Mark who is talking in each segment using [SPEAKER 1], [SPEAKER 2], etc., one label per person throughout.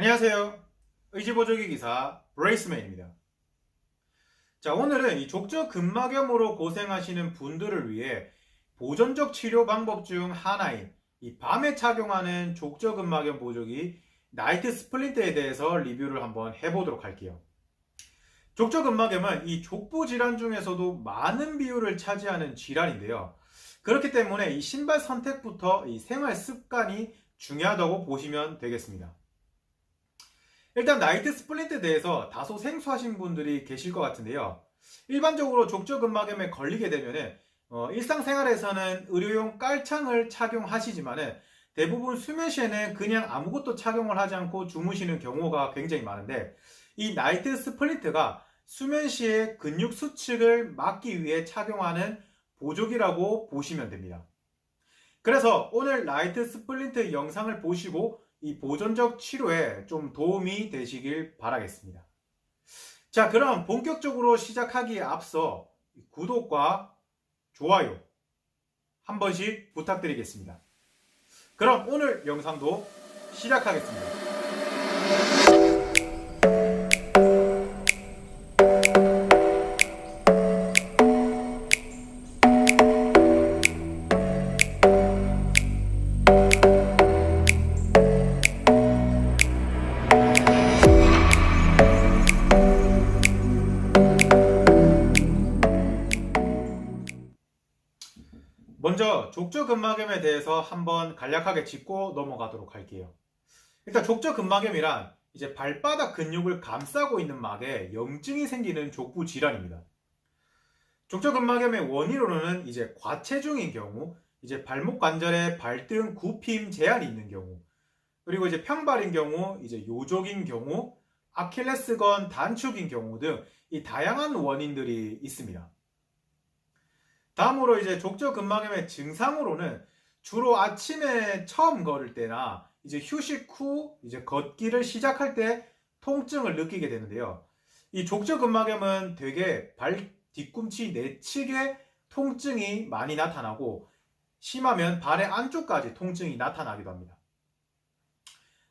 [SPEAKER 1] 안녕하세요. 의지보조기 기사 브레이스맨입니다. 자, 오늘은 이 족저 근막염으로 고생하시는 분들을 위해 보존적 치료 방법 중 하나인 이 밤에 착용하는 족저 근막염 보조기 나이트 스플린트에 대해서 리뷰를 한번 해보도록 할게요. 족저 근막염은 이 족부 질환 중에서도 많은 비율을 차지하는 질환인데요. 그렇기 때문에 이 신발 선택부터 이 생활 습관이 중요하다고 보시면 되겠습니다. 일단 나이트 스플린트에 대해서 다소 생소하신 분들이 계실 것 같은데요. 일반적으로 족저근막염에 걸리게 되면은 어, 일상생활에서는 의료용 깔창을 착용하시지만은 대부분 수면 시에는 그냥 아무것도 착용을 하지 않고 주무시는 경우가 굉장히 많은데 이 나이트 스플린트가 수면 시에 근육 수축을 막기 위해 착용하는 보조기라고 보시면 됩니다. 그래서 오늘 나이트 스플린트 영상을 보시고 이 보존적 치료에 좀 도움이 되시길 바라겠습니다. 자, 그럼 본격적으로 시작하기에 앞서 구독과 좋아요 한 번씩 부탁드리겠습니다. 그럼 오늘 영상도 시작하겠습니다. 족저근막염에 대해서 한번 간략하게 짚고 넘어가도록 할게요. 일단 족저근막염이란 이제 발바닥 근육을 감싸고 있는 막에 염증이 생기는 족부 질환입니다. 족저근막염의 원인으로는 이제 과체중인 경우, 이제 발목 관절에 발등 굽힘 제한이 있는 경우, 그리고 이제 평발인 경우, 이제 요족인 경우, 아킬레스건 단축인 경우 등 이 다양한 원인들이 있습니다. 다음으로 이제 족저근막염의 증상으로는 주로 아침에 처음 걸을 때나 이제 휴식 후 이제 걷기를 시작할 때 통증을 느끼게 되는데요. 이 족저근막염은 되게 발 뒤꿈치 내측에 통증이 많이 나타나고 심하면 발의 안쪽까지 통증이 나타나기도 합니다.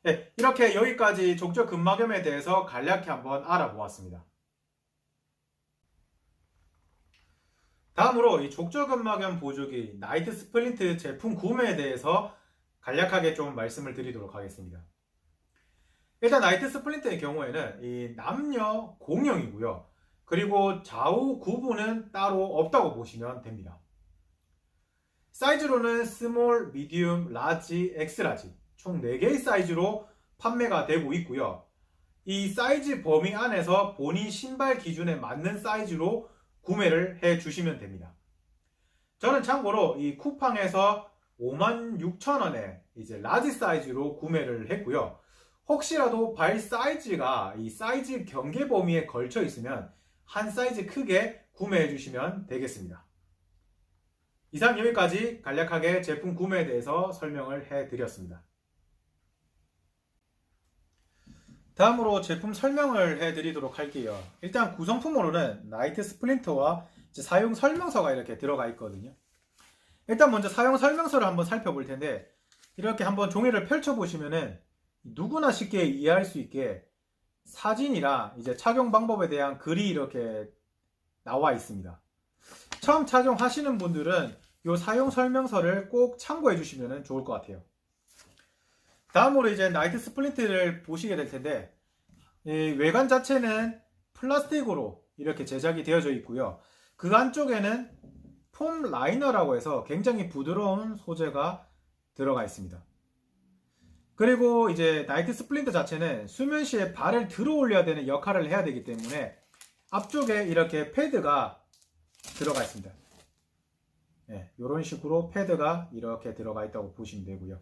[SPEAKER 1] 네, 이렇게 여기까지 족저근막염에 대해서 간략히 한번 알아보았습니다. 다음으로 이 족저근막염 보조기 나이트 스플린트 제품 구매에 대해서 간략하게 좀 말씀을 드리도록 하겠습니다. 일단 나이트 스플린트의 경우에는 이 남녀 공용이고요. 그리고 좌우 구분은 따로 없다고 보시면 됩니다. 사이즈로는 스몰, 미디움, 라지, 엑스라지 총 4개의 사이즈로 판매가 되고 있고요. 이 사이즈 범위 안에서 본인 신발 기준에 맞는 사이즈로 구매를 해 주시면 됩니다. 저는 참고로 이 쿠팡에서 56,000원에 이제 라지 사이즈로 구매를 했고요. 혹시라도 발 사이즈가 이 사이즈 경계 범위에 걸쳐 있으면 한 사이즈 크게 구매해 주시면 되겠습니다. 이상 여기까지 간략하게 제품 구매에 대해서 설명을 해 드렸습니다. 다음으로 제품 설명을 해드리도록 할게요. 일단 구성품으로는 나이트 스플린터와 사용 설명서가 이렇게 들어가 있거든요. 일단 먼저 사용 설명서를 한번 살펴볼 텐데 이렇게 한번 종이를 펼쳐 보시면은 누구나 쉽게 이해할 수 있게 사진이랑 이제 착용 방법에 대한 글이 이렇게 나와 있습니다. 처음 착용하시는 분들은 이 사용 설명서를 꼭 참고해 주시면 좋을 것 같아요. 다음으로 이제 나이트 스플린트를 보시게 될 텐데 외관 자체는 플라스틱으로 이렇게 제작이 되어져 있고요. 그 안쪽에는 폼 라이너라고 해서 굉장히 부드러운 소재가 들어가 있습니다. 그리고 이제 나이트 스플린트 자체는 수면 시에 발을 들어 올려야 되는 역할을 해야 되기 때문에 앞쪽에 이렇게 패드가 들어가 있습니다. 네, 이런 식으로 패드가 이렇게 들어가 있다고 보시면 되고요.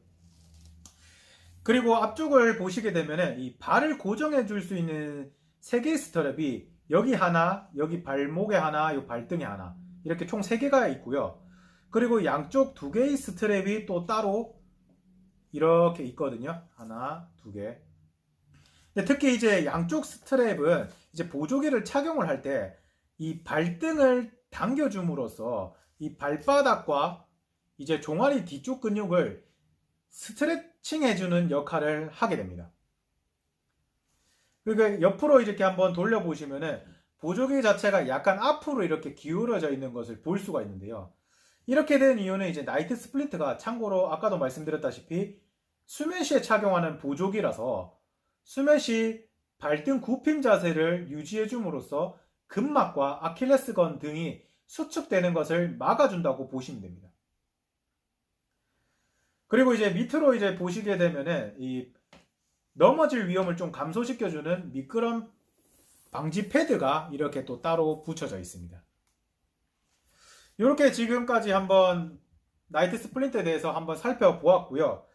[SPEAKER 1] 그리고 앞쪽을 보시게 되면 이 발을 고정해 줄 수 있는 세 개의 스트랩이 여기 하나, 여기 발목에 하나, 이 발등에 하나 이렇게 총 세 개가 있고요. 그리고 양쪽 두 개의 스트랩이 또 따로 이렇게 있거든요. 하나, 두 개. 특히 이제 양쪽 스트랩은 이제 보조개를 착용을 할 때 이 발등을 당겨줌으로써 이 발바닥과 이제 종아리 뒤쪽 근육을 스트레 칭 해주는 역할을 하게 됩니다. 그러니까 옆으로 이렇게 한번 돌려보시면은 보조개 자체가 약간 앞으로 이렇게 기울어져 있는 것을 볼 수가 있는데요. 이렇게 된 이유는 이제 나이트 스플린트가 참고로 아까도 말씀드렸다시피 수면 시에 착용하는 보조기라서 수면 시 발등 굽힘 자세를 유지해 줌으로써 근막과 아킬레스건 등이 수축되는 것을 막아준다고 보시면 됩니다. 그리고 이제 밑으로 이제 보시게 되면은 이 넘어질 위험을 좀 감소시켜주는 미끄럼 방지 패드가 이렇게 또 따로 붙여져 있습니다. 이렇게 지금까지 한번 나이트 스플린트에 대해서 한번 살펴보았고요.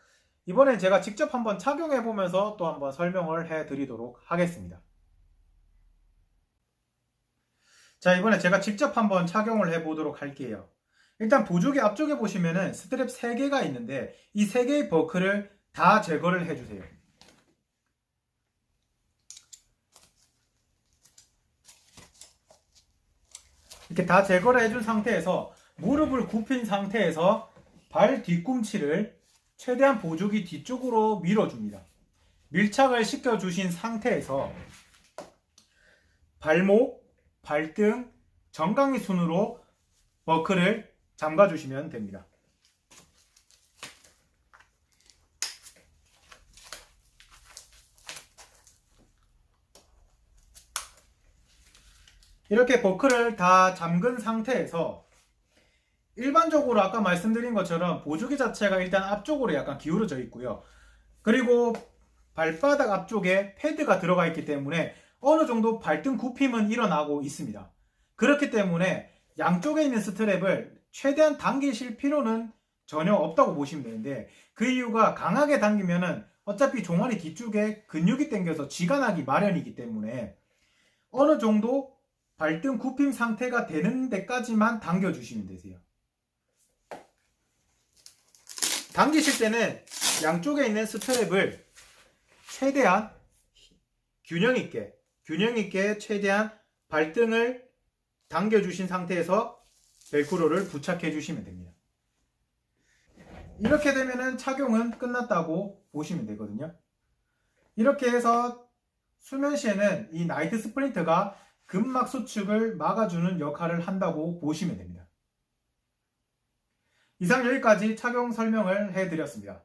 [SPEAKER 1] 이번엔 제가 직접 한번 착용해 보면서 또 한번 설명을 해 드리도록 하겠습니다. 자, 이번에 제가 직접 한번 착용을 해 보도록 할게요. 일단 보조개 앞쪽에 보시면은 스트랩 3개가 있는데 이 3개의 버클을 다 제거를 해 주세요. 이렇게 다 제거를 해준 상태에서 무릎을 굽힌 상태에서 발 뒤꿈치를 최대한 보조기 뒤쪽으로 밀어줍니다. 밀착을 시켜주신 상태에서 발목, 발등, 정강이 순으로 버클을 잠가 주시면 됩니다. 이렇게 버클을 다 잠근 상태에서 일반적으로 아까 말씀드린 것처럼 보조기 자체가 일단 앞쪽으로 약간 기울어져 있고요. 그리고 발바닥 앞쪽에 패드가 들어가 있기 때문에 어느 정도 발등 굽힘은 일어나고 있습니다. 그렇기 때문에 양쪽에 있는 스트랩을 최대한 당기실 필요는 전혀 없다고 보시면 되는데 그 이유가 강하게 당기면은 어차피 종아리 뒤쪽에 근육이 당겨서 쥐가 나기 마련이기 때문에 어느 정도 발등 굽힘 상태가 되는 데까지만 당겨주시면 되세요. 당기실 때는 양쪽에 있는 스트랩을 최대한 균형 있게, 균형 있게 최대한 발등을 당겨주신 상태에서 벨크로를 부착해 주시면 됩니다. 이렇게 되면은 착용은 끝났다고 보시면 되거든요. 이렇게 해서 수면 시에는 이 나이트 스프린트가 근막 수축을 막아주는 역할을 한다고 보시면 됩니다. 이상 여기까지 착용 설명을 해드렸습니다.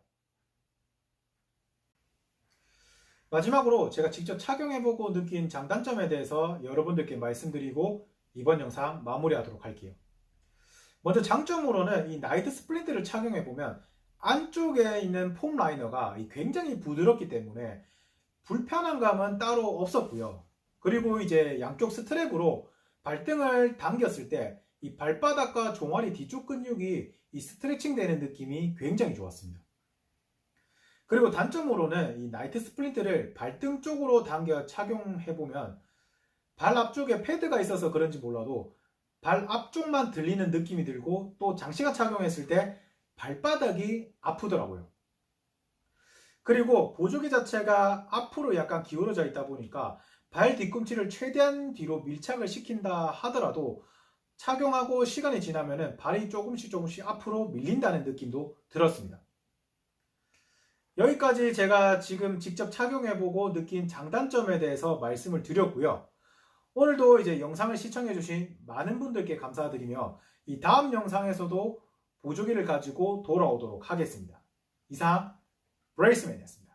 [SPEAKER 1] 마지막으로 제가 직접 착용해보고 느낀 장단점에 대해서 여러분들께 말씀드리고 이번 영상 마무리하도록 할게요. 먼저 장점으로는 이 나이트 스플린트를 착용해 보면 안쪽에 있는 폼 라이너가 굉장히 부드럽기 때문에 불편한 감은 따로 없었고요. 그리고 이제 양쪽 스트랩으로 발등을 당겼을 때 이 발바닥과 종아리 뒤쪽 근육이 이 스트레칭 되는 느낌이 굉장히 좋았습니다. 그리고 단점으로는 이 나이트 스플린트를 발등 쪽으로 당겨 착용해보면 발 앞쪽에 패드가 있어서 그런지 몰라도 발 앞쪽만 들리는 느낌이 들고 또 장시간 착용했을 때 발바닥이 아프더라고요. 그리고 보조기 자체가 앞으로 약간 기울어져 있다 보니까 발 뒤꿈치를 최대한 뒤로 밀착을 시킨다 하더라도 착용하고 시간이 지나면 발이 조금씩 조금씩 앞으로 밀린다는 느낌도 들었습니다. 여기까지 제가 지금 직접 착용해보고 느낀 장단점에 대해서 말씀을 드렸고요. 오늘도 이제 영상을 시청해주신 많은 분들께 감사드리며 이 다음 영상에서도 보조기를 가지고 돌아오도록 하겠습니다. 이상 브레이스맨이었습니다.